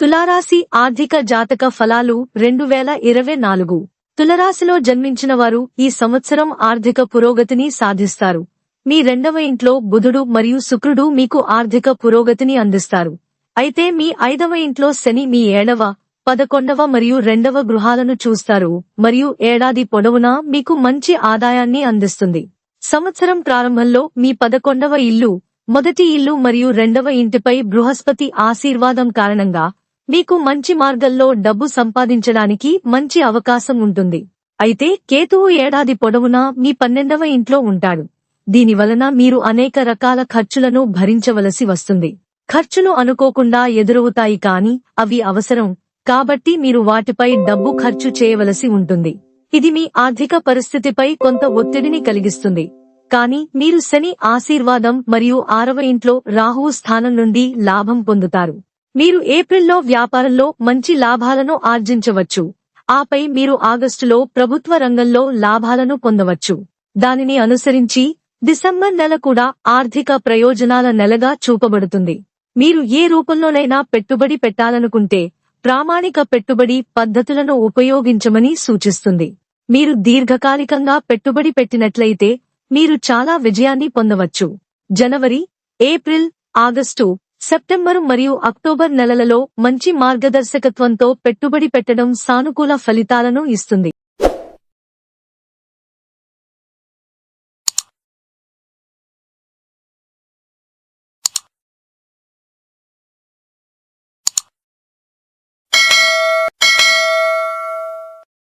తులారాశి ఆర్థిక జాతక ఫలాలు రెండు వేల ఇరవై నాలుగు. తులరాశిలో జన్మించిన వారు ఈ సంవత్సరం ఆర్థిక పురోగతిని సాధిస్తారు. మీ రెండవ ఇంట్లో బుధుడు మరియు శుక్రుడు మీకు ఆర్థిక పురోగతిని అందిస్తారు. అయితే మీ ఐదవ ఇంట్లో శని మీ ఏడవ పదకొండవ మరియు రెండవ గృహాలను చూస్తారు. మరియు ఏడాది పొడవునా మీకు మంచి ఆదాయాన్ని అందిస్తుంది. సంవత్సరం ప్రారంభంలో మీ పదకొండవ ఇల్లు మొదటి ఇల్లు మరియు రెండవ ఇంటిపై బృహస్పతి ఆశీర్వాదం కారణంగా మీకు మంచి మార్గంలో డబ్బు సంపాదించడానికి మంచి అవకాశం ఉంటుంది. అయితే కేతువు ఏడాది పొడవునా మీ పన్నెండవ ఇంట్లో ఉంటాడు. దీని వలన మీరు అనేక రకాల ఖర్చులను భరించవలసి వస్తుంది. ఖర్చులు అనుకోకుండా ఎదురవుతాయి కాని అవి అవసరం. కాబట్టి మీరు వాటిపై డబ్బు ఖర్చు చేయవలసి ఉంటుంది. ఇది మీ ఆర్థిక పరిస్థితిపై కొంత ఒత్తిడిని కలిగిస్తుంది. కానీ మీరు శని ఆశీర్వాదం మరియు ఆరవ ఇంట్లో రాహువు స్థానం నుండి లాభం పొందుతారు. మీరు ఏప్రిల్లో వ్యాపారంలో మంచి లాభాలను ఆర్జించవచ్చు. ఆపై మీరు ఆగస్టులో ప్రభుత్వ రంగంలో లాభాలను పొందవచ్చు. దానిని అనుసరించి డిసెంబర్ నెల కూడా ఆర్థిక ప్రయోజనాల నెలగా చూపబడుతుంది. మీరు ఏ రూపంలోనైనా పెట్టుబడి పెట్టాలనుకుంటే ప్రామాణిక పెట్టుబడి పద్ధతులను ఉపయోగించమని సూచిస్తుంది. మీరు దీర్ఘకాలికంగా పెట్టుబడి పెట్టినట్లయితే మీరు చాలా విజయాన్ని పొందవచ్చు. జనవరి ఏప్రిల్ ఆగస్టు సెప్టెంబరు మరియు అక్టోబర్ నెలలలో మంచి మార్గదర్శకత్వంతో పెట్టుబడి పెట్టడం సానుకూల ఫలితాలను ఇస్తుంది.